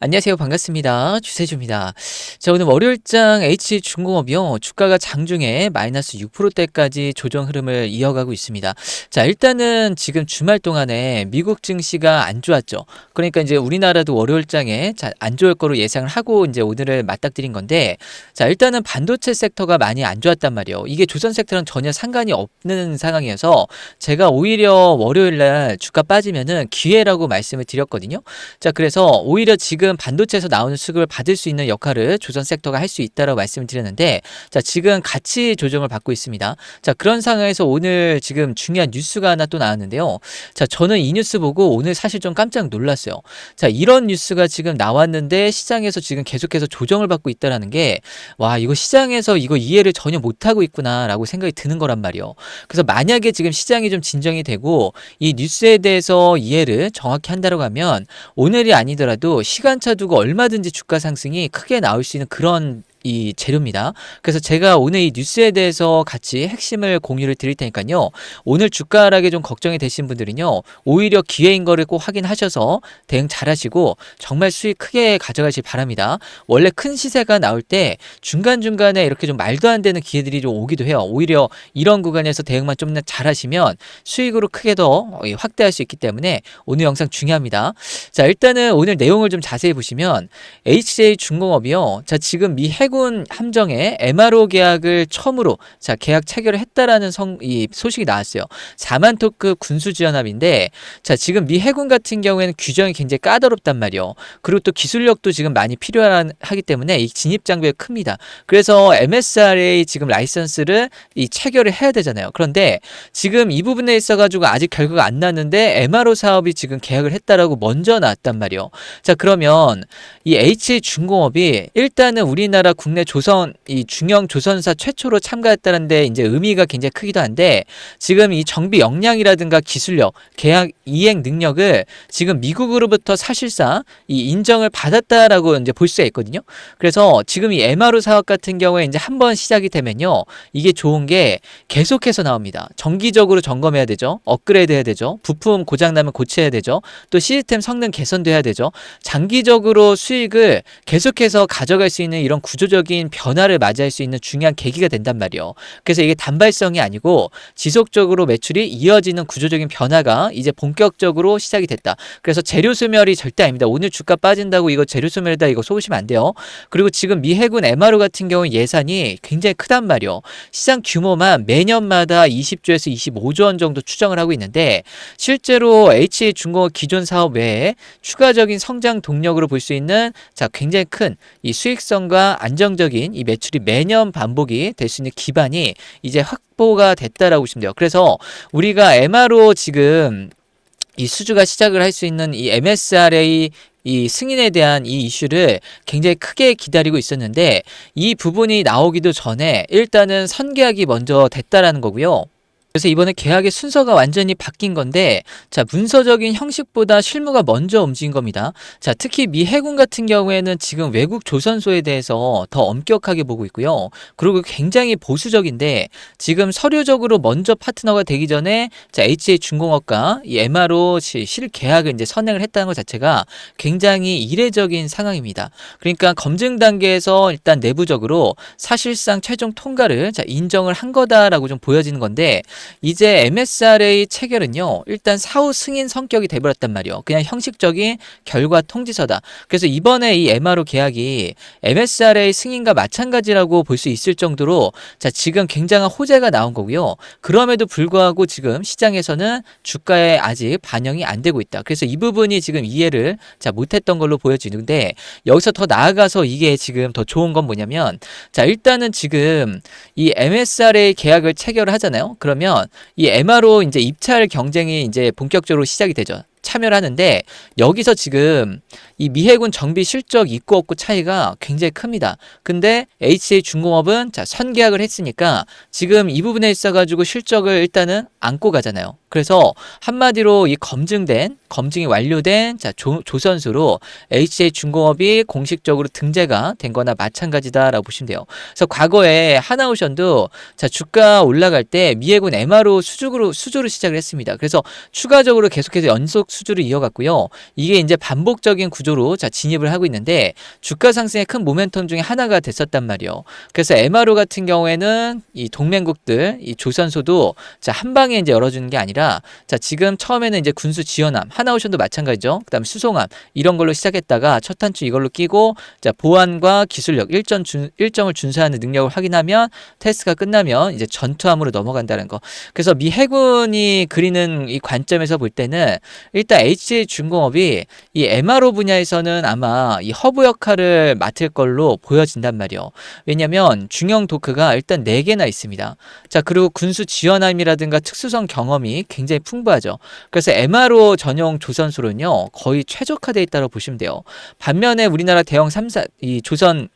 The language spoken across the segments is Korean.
안녕하세요. 반갑습니다. 주세주입니다. 자, 오늘 월요일장 H중공업이요. 주가가 장중에 마이너스 6%대까지 조정 흐름을 이어가고 있습니다. 자, 일단은 지금 주말 동안에 미국 증시가 안 좋았죠. 그러니까 이제 우리나라도 월요일장에 자, 안 좋을 거로 예상을 하고 이제 오늘을 맞닥뜨린 건데 자, 일단은 반도체 섹터가 많이 안 좋았단 말이에요. 이게 조선 섹터랑 전혀 상관이 없는 상황이어서 제가 오히려 월요일 날 주가 빠지면은 기회라고 말씀을 드렸거든요. 자, 그래서 오히려 지금 반도체에서 나오는 수급을 받을 수 있는 역할을 조선 섹터가 할 수 있다라고 말씀을 드렸는데 자, 지금 가치 조정을 받고 있습니다. 자, 그런 상황에서 오늘 지금 중요한 뉴스가 하나 또 나왔는데요. 자, 저는 이 뉴스 보고 오늘 사실 좀 깜짝 놀랐어요. 자, 이런 뉴스가 지금 나왔는데 시장에서 지금 계속해서 조정을 받고 있다라는 게 와, 이거 시장에서 이거 이해를 전혀 못 하고 있구나라고 생각이 드는 거란 말이에요. 그래서 만약에 지금 시장이 좀 진정이 되고 이 뉴스에 대해서 이해를 정확히 한다고 하면 오늘이 아니더라도 시간 차 두고 얼마든지 주가 상승이 크게 나올 수 있는 그런 이 재료입니다. 그래서 제가 오늘 이 뉴스에 대해서 같이 핵심을 공유를 드릴 테니까요. 오늘 주가 하락에 좀 걱정이 되신 분들은요. 오히려 기회인 거를 꼭 확인하셔서 대응 잘 하시고 정말 수익 크게 가져가시 바랍니다. 원래 큰 시세가 나올 때 중간중간에 이렇게 좀 말도 안 되는 기회들이 좀 오기도 해요. 오히려 이런 구간에서 대응만 좀 잘 하시면 수익으로 크게 더 확대할 수 있기 때문에 오늘 영상 중요합니다. 자, 일단은 오늘 내용을 좀 자세히 보시면 HJ 중공업이요. 자, 지금 미 해군 함정에 MRO 계약을 처음으로 자, 계약 체결을 했다라는 성, 이 소식이 나왔어요. 4만 토급 군수 지원합인데 자, 지금 미 해군 같은 경우에는 규정이 굉장히 까다롭단 말이요. 그리고 또 기술력도 지금 많이 필요하기 때문에 이 진입 장벽이 큽니다. 그래서 MSRA 지금 라이선스를 이 체결을 해야 되잖아요. 그런데 지금 이 부분에 있어 가지고 아직 결과가 안 났는데 MRO 사업이 지금 계약을 했다라고 먼저 나왔단 말이요. 자, 그러면 이 H 중공업이 일단은 우리나라 국내 조선 이 중형 조선사 최초로 참가했다는데 이제 의미가 굉장히 크기도 한데 지금 이 정비 역량이라든가 기술력, 계약 이행 능력을 지금 미국으로부터 사실상 이 인정을 받았다라고 이제 볼 수가 있거든요. 그래서 지금 이 MRO 사업 같은 경우에 이제 한 번 시작이 되면요. 이게 좋은 게 계속해서 나옵니다. 정기적으로 점검해야 되죠. 업그레이드 해야 되죠. 부품 고장 나면 고쳐야 되죠. 또 시스템 성능 개선도 해야 되죠. 장기적으로 수익을 계속해서 가져갈 수 있는 이런 구조 적인 변화를 맞이할 수 있는 중요한 계기가 된단 말이에요. 그래서 이게 단발성이 아니고 지속적으로 매출이 이어지는 구조적인 변화가 이제 본격적으로 시작이 됐다. 그래서 재료 소멸이 절대 아닙니다. 오늘 주가 빠진다고 이거 재료 소멸이다 이거 속으시면 안 돼요. 그리고 지금 미 해군 MRO 같은 경우 예산이 굉장히 크단 말이요. 시장 규모만 매년마다 20조에서 25조 원 정도 추정을 하고 있는데 실제로 H중공업 기존 사업 외에 추가적인 성장 동력으로 볼 수 있는 자 굉장히 큰 이 수익성과 안정 적인 이 매출이 매년 반복이 될 수 있는 기반이 이제 확보가 됐다라고 보시면 돼요. 그래서 우리가 MRO 지금 이 수주가 시작을 할 수 있는 이 MSRA 이 승인에 대한 이 이슈를 굉장히 크게 기다리고 있었는데 이 부분이 나오기도 전에 일단은 선계약이 먼저 됐다라는 거고요. 그래서 이번에 계약의 순서가 완전히 바뀐 건데 자 문서적인 형식보다 실무가 먼저 움직인 겁니다. 자 특히 미 해군 같은 경우에는 지금 외국 조선소에 대해서 더 엄격하게 보고 있고요. 그리고 굉장히 보수적인데 지금 서류적으로 먼저 파트너가 되기 전에 자 HA 중공업과 이 MRO 실 계약을 이제 선행을 했다는 것 자체가 굉장히 이례적인 상황입니다. 그러니까 검증 단계에서 일단 내부적으로 사실상 최종 통과를 자 인정을 한 거다라고 좀 보여지는 건데 이제 MSRA 체결은요, 일단 사후 승인 성격이 돼버렸단 말이요. 그냥 형식적인 결과 통지서다. 그래서 이번에 이 MRO 계약이 MSRA 승인과 마찬가지라고 볼 수 있을 정도로 자, 지금 굉장한 호재가 나온 거고요. 그럼에도 불구하고 지금 시장에서는 주가에 아직 반영이 안 되고 있다. 그래서 이 부분이 지금 이해를 자, 못했던 걸로 보여지는데 여기서 더 나아가서 이게 지금 더 좋은 건 뭐냐면 자, 일단은 지금 이 MSRA 계약을 체결을 하잖아요. 그러면 이 MRO 이제 입찰 경쟁이 이제 본격적으로 시작이 되죠. 참여를 하는데 여기서 지금 이 미해군 정비 실적 있고 없고 차이가 굉장히 큽니다. 근데 HA 중공업은 자 선계약을 했으니까 지금 이 부분에 있어 가지고 실적을 일단은 안고 가잖아요. 그래서 한마디로 이 검증된 검증이 완료된 자 조, 조선수로 HJ중공업이 공식적으로 등재가 된 거나 마찬가지다라고 보시면 돼요. 그래서 과거에 하나오션도 자 주가 올라갈 때 미해군 MRO 수주로 수주로 시작을 했습니다. 그래서 추가적으로 계속해서 연속 수주를 이어갔고요. 이게 이제 반복적인 구조로 자 진입을 하고 있는데 주가 상승의 큰 모멘텀 중에 하나가 됐었단 말이에요. 그래서 MRO 같은 경우에는 이 동맹국들 이 조선소도 자 한 방에 이제 열어주는 게 아니라 자 지금 처음에는 이제 군수 지원함 하나오션도 마찬가지죠. 그다음 수송함 이런 걸로 시작했다가 첫 단추 이걸로 끼고 자 보안과 기술력 일정 준, 일정을 준수하는 능력을 확인하면 테스트가 끝나면 이제 전투함으로 넘어간다는 거. 그래서 미 해군이 그리는 이 관점에서 볼 때는 일단 HJ 중공업이 이 MRO 분야에서는 아마 이 허브 역할을 맡을 걸로 보여진단 말이에요. 왜냐면 중형 도크가 일단 4개나 있습니다. 자, 그리고 군수 지원함이라든가 특수성 경험이 굉장히 풍부하죠. 그래서 MRO 전용 조선수는요, 거의 최적화되어 있다고 보시면 돼요. 반면에 우리나라 대형 3사, 이 조선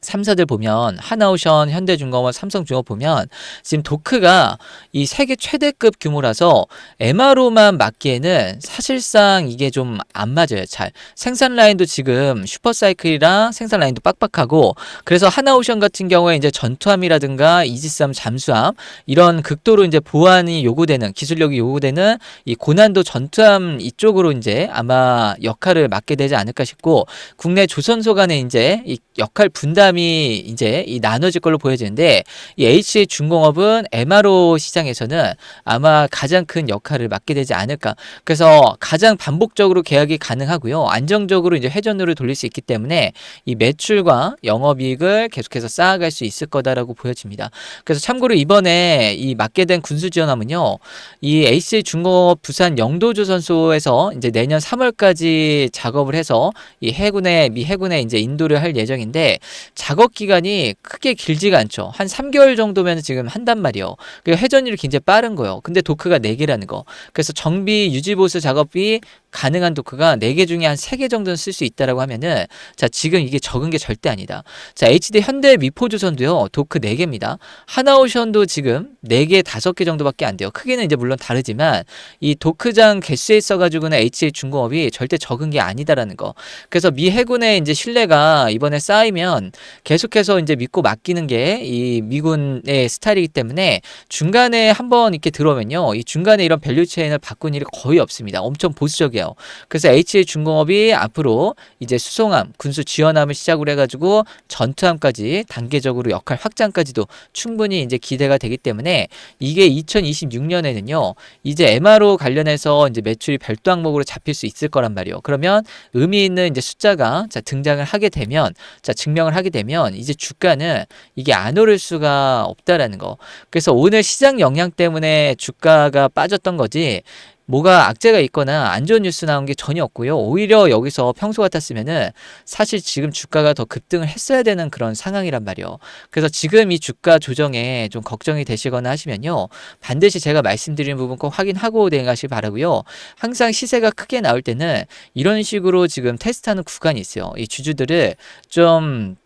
3사들 보면 하나오션, 현대중공업, 삼성중업 보면 지금 도크가 이 세계 최대급 규모라서 MRO만 맞기에는 사실상 이게 좀 안 맞아요. 잘 생산 라인도 지금 슈퍼사이클이랑 생산 라인도 빡빡하고 그래서 하나오션 같은 경우에 이제 전투함이라든가 이지스함 잠수함 이런 극도로 이제 보안이 요구되는 기술력이 요구되는 이 고난도 전투함 이쪽으로 이제 아마 역할을 맡게 되지 않을까 싶고 국내 조선소 간에 이제 이 역할 분담 이 이제 이 나눠질 걸로 보여지는데 이 HA 중공업은 MRO 시장에서는 아마 가장 큰 역할을 맡게 되지 않을까. 그래서 가장 반복적으로 계약이 가능하고요. 안정적으로 이제 회전율을 돌릴 수 있기 때문에 이 매출과 영업이익을 계속해서 쌓아갈 수 있을 거다라고 보여집니다. 그래서 참고로 이번에 이 맡게 된 군수 지원함은요. 이 HA 중공업 부산 영도조선소에서 이제 내년 3월까지 작업을 해서 이 해군에 미 해군에 이제 인도를 할 예정인데 작업 기간이 크게 길지가 않죠. 한 3개월 정도면 지금 한단 말이에요. 그 회전율이 굉장히 빠른 거예요. 근데 도크가 4개라는 거. 그래서 정비 유지 보수 작업이 가능한 도크가 4개 중에 한 3개 정도는 쓸 수 있다라고 하면은 자, 지금 이게 적은 게 절대 아니다. 자, HD 현대 미포조선도요. 도크 4개입니다. 하나오션도 지금 4개, 5개 정도밖에 안 돼요. 크기는 이제 물론 다르지만 이 도크장 개수에 있어 가지고는 HA 중공업이 절대 적은 게 아니다라는 거. 그래서 미 해군의 이제 신뢰가 이번에 쌓이면 계속해서 이제 믿고 맡기는 게 이 미군의 스타일이기 때문에 중간에 한번 이렇게 들어오면요. 이 중간에 이런 밸류 체인을 바꾼 일이 거의 없습니다. 엄청 보수적이 에요. 그래서 HA 중공업이 앞으로 이제 수송함, 군수 지원함을 시작으로 해가지고 전투함까지 단계적으로 역할 확장까지도 충분히 이제 기대가 되기 때문에 이게 2026년에는요. 이제 MRO 관련해서 이제 매출이 별도 항목으로 잡힐 수 있을 거란 말이에요. 그러면 의미 있는 이제 숫자가 자 등장을 하게 되면 자 증명을 하게 되면 이제 주가는 이게 안 오를 수가 없다라는 거. 그래서 오늘 시장 영향 때문에 주가가 빠졌던 거지. 뭐가 악재가 있거나 안 좋은 뉴스 나온 게 전혀 없고요. 오히려 여기서 평소 같았으면은 사실 지금 주가가 더 급등을 했어야 되는 그런 상황이란 말이에요. 그래서 지금 이 주가 조정에 좀 걱정이 되시거나 하시면요. 반드시 제가 말씀드린 부분 꼭 확인하고 대응하시기 바라고요. 항상 시세가 크게 나올 때는 이런 식으로 지금 테스트하는 구간이 있어요. 이 주주들을 좀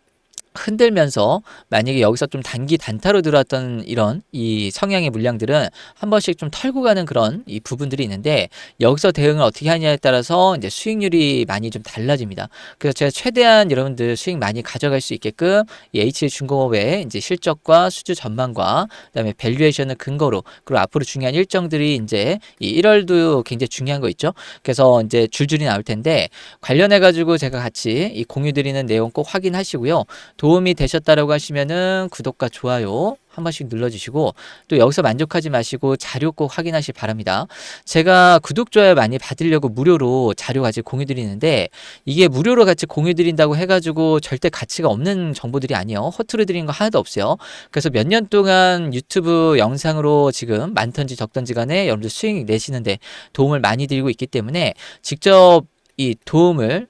흔들면서 만약에 여기서 좀 단기 단타로 들어왔던 이런 이 성향의 물량들은 한 번씩 좀 털고 가는 그런 이 부분들이 있는데 여기서 대응을 어떻게 하냐에 따라서 이제 수익률이 많이 좀 달라집니다. 그래서 제가 최대한 여러분들 수익 많이 가져갈 수 있게끔 이 H 중공업의 이제 실적과 수주 전망과 그다음에 밸류에이션을 근거로 그리고 앞으로 중요한 일정들이 이제 이 1월도 굉장히 중요한 거 있죠. 그래서 이제 줄줄이 나올 텐데 관련해 가지고 제가 같이 이 공유 드리는 내용 꼭 확인하시고요. 도움이 되셨다라고 하시면은 구독과 좋아요 한 번씩 눌러주시고 또 여기서 만족하지 마시고 자료 꼭 확인하시 바랍니다. 제가 구독 좋아요 많이 받으려고 무료로 자료 같이 공유 드리는데 이게 무료로 같이 공유 드린다고 해가지고 절대 가치가 없는 정보들이 아니에요. 허투루 드리는 거 하나도 없어요. 그래서 몇 년 동안 유튜브 영상으로 지금 많던지 적던지 간에 여러분들 수익 내시는데 도움을 많이 드리고 있기 때문에 직접 이 도움을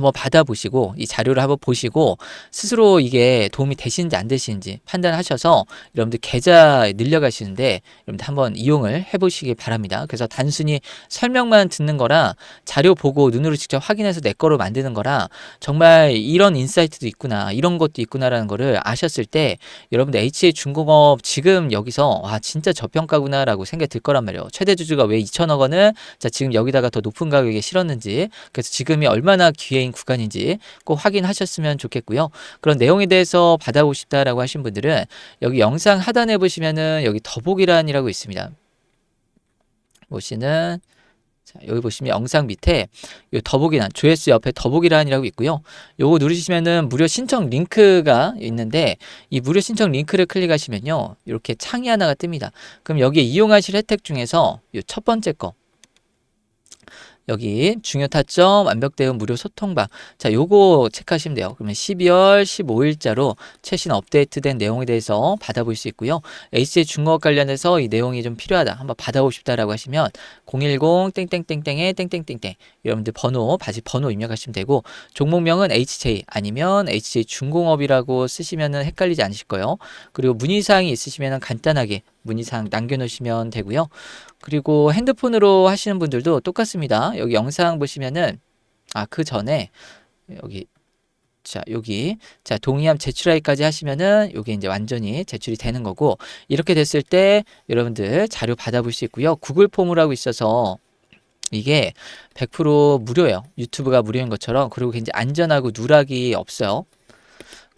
한번 받아보시고 이 자료를 한번 보시고 스스로 이게 도움이 되시는지 안 되시는지 판단하셔서 여러분들 계좌 늘려가시는데 여러분들 한번 이용을 해보시기 바랍니다. 그래서 단순히 설명만 듣는 거라 자료 보고 눈으로 직접 확인해서 내 거로 만드는 거라 정말 이런 인사이트도 있구나 이런 것도 있구나라는 거를 아셨을 때 여러분들 HA 중공업 지금 여기서 와 진짜 저평가구나라고 생각이 들 거란 말이에요. 최대 주주가 왜 2천억 원을 자 지금 여기다가 더 높은 가격에 실었는지 그래서 지금이 얼마나 기회인 구간인지 꼭 확인하셨으면 좋겠고요. 그런 내용에 대해서 받아보고 싶다라고 하신 분들은 여기 영상 하단에 보시면은 여기 더보기란이라고 있습니다. 보시는 자, 여기 보시면 영상 밑에 요 더보기란 조회수 옆에 더보기란이라고 있고요. 요거 누르시면은 무료 신청 링크가 있는데 이 무료 신청 링크를 클릭하시면요. 이렇게 창이 하나가 뜹니다. 그럼 여기에 이용하실 혜택 중에서 요첫 번째 거 여기 중요 타점 완벽 대응 무료 소통방. 자, 요거 체크하시면 돼요. 그러면 12월 15일자로 최신 업데이트된 내용에 대해서 받아볼 수 있고요. HC의 중국어 관련해서 이 내용이 좀 필요하다. 한번 받아보고 싶다라고 하시면 010 땡땡땡땡에 땡땡땡땡 여러분들 번호 바지 번호 입력하시면 되고 종목명은 HJ 아니면 HJ 중공업이라고 쓰시면은 헷갈리지 않으실 거예요. 그리고 문의사항이 있으시면은 간단하게 문의사항 남겨놓으시면 되고요. 그리고 핸드폰으로 하시는 분들도 똑같습니다. 여기 영상 보시면은 아 그 전에 여기 자 여기 자 동의함 제출하기까지 하시면은 여기 이제 완전히 제출이 되는 거고 이렇게 됐을 때 여러분들 자료 받아볼 수 있고요. 구글 폼이라고 있어서 이게 100% 무료예요. 유튜브가 무료인 것처럼 그리고 굉장히 안전하고 누락이 없어요.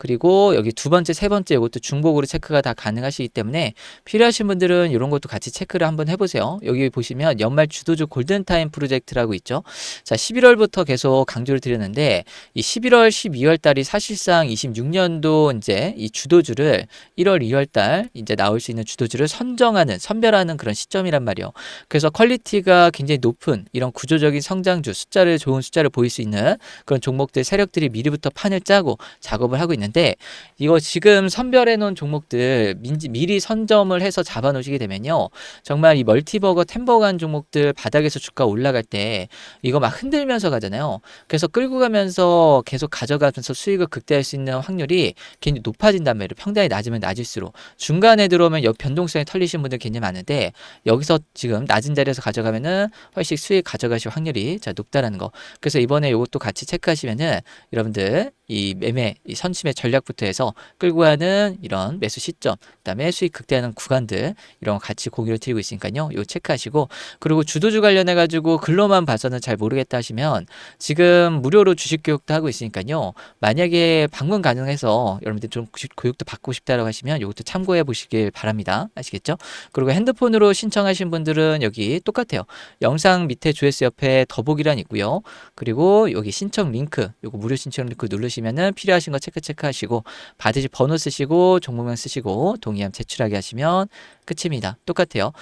그리고 여기 두 번째, 세 번째 이것도 중복으로 체크가 다 가능하시기 때문에 필요하신 분들은 이런 것도 같이 체크를 한번 해보세요. 여기 보시면 연말 주도주 골든타임 프로젝트라고 있죠. 자, 11월부터 계속 강조를 드렸는데 이 11월, 12월 달이 사실상 26년도 이제 이 주도주를 1월, 2월 달 이제 나올 수 있는 주도주를 선정하는, 선별하는 그런 시점이란 말이에요. 그래서 퀄리티가 굉장히 높은 이런 구조적인 성장주, 숫자를 좋은 숫자를 보일 수 있는 그런 종목들 세력들이 미리부터 판을 짜고 작업을 하고 있는 있는데 이거 지금 선별해 놓은 종목들 미리 선점을 해서 잡아 놓으시게 되면요. 정말 이 멀티버거, 템버간 종목들 바닥에서 주가 올라갈 때 이거 막 흔들면서 가잖아요. 그래서 끌고 가면서 계속 가져가면서 수익을 극대화할 수 있는 확률이 굉장히 높아진단 말이에요. 평단이 낮으면 낮을수록 중간에 들어오면 여 변동성이 털리신 분들 굉장히 많은데 여기서 지금 낮은 자리에서 가져가면은 훨씬 수익 가져가실 확률이 자 높다라는 거. 그래서 이번에 이것도 같이 체크하시면은 여러분들 이 매매, 이 선침의 전략부터 해서 끌고 가는 이런 매수 시점, 그다음에 수익 극대화하는 구간들 이런 거 같이 공유를 드리고 있으니까요. 이거 체크하시고 그리고 주도주 관련해 가지고 글로만 봐서는 잘 모르겠다 하시면 지금 무료로 주식 교육도 하고 있으니까요. 만약에 방문 가능해서 여러분들 좀 교육도 받고 싶다라고 하시면 이것도 참고해 보시길 바랍니다. 아시겠죠? 그리고 핸드폰으로 신청하신 분들은 여기 똑같아요. 영상 밑에 조회수 옆에 더보기란 있고요. 그리고 여기 신청 링크, 요거 무료 신청 링크 누르시면 누르시면은 필요하신 거 체크 체크하시고 받으실 번호 쓰시고 종목명 쓰시고 동의함 제출하게 하시면 끝입니다. 똑같아요.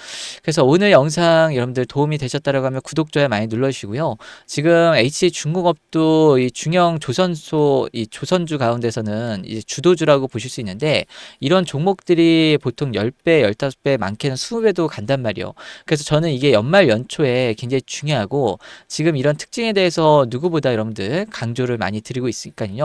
그래서 오늘 영상 여러분들 도움이 되셨다라고 하면 구독, 좋아요 많이 눌러주시고요. 지금 H 중공업도 이 중형 조선소, 이 조선주 가운데서는 이제 주도주라고 보실 수 있는데 이런 종목들이 보통 10배, 15배, 많게는 20배도 간단 말이에요. 그래서 저는 이게 연말 연초에 굉장히 중요하고 지금 이런 특징에 대해서 누구보다 여러분들 강조를 많이 드리고 있으니까요.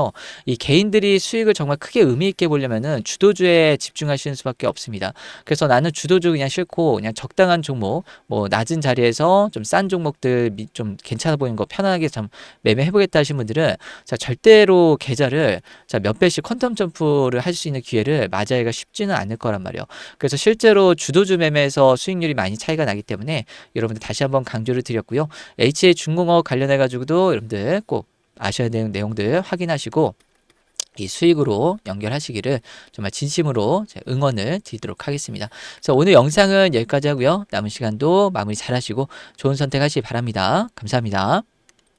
이 개인들이 수익을 정말 크게 의미 있게 보려면은 주도주에 집중하시는 수밖에 없습니다. 그래서 나는 주도주 그냥 싫고 그냥 적당한 종목, 뭐 낮은 자리에서 좀 싼 종목들 좀 괜찮아 보이는 거 편하게 좀 매매해 보겠다 하신 분들은 자 절대로 계좌를 자 몇 배씩 퀀텀 점프를 할 수 있는 기회를 맞이하기가 쉽지는 않을 거란 말이에요. 그래서 실제로 주도주 매매에서 수익률이 많이 차이가 나기 때문에 여러분들 다시 한번 강조를 드렸고요. HA 중공업 관련해 가지고도 여러분들 꼭 아셔야 되는 내용들 확인하시고 이 수익으로 연결하시기를 정말 진심으로 응원을 드리도록 하겠습니다. 그래서 오늘 영상은 여기까지 하고요. 남은 시간도 마무리 잘 하시고 좋은 선택하시기 바랍니다. 감사합니다.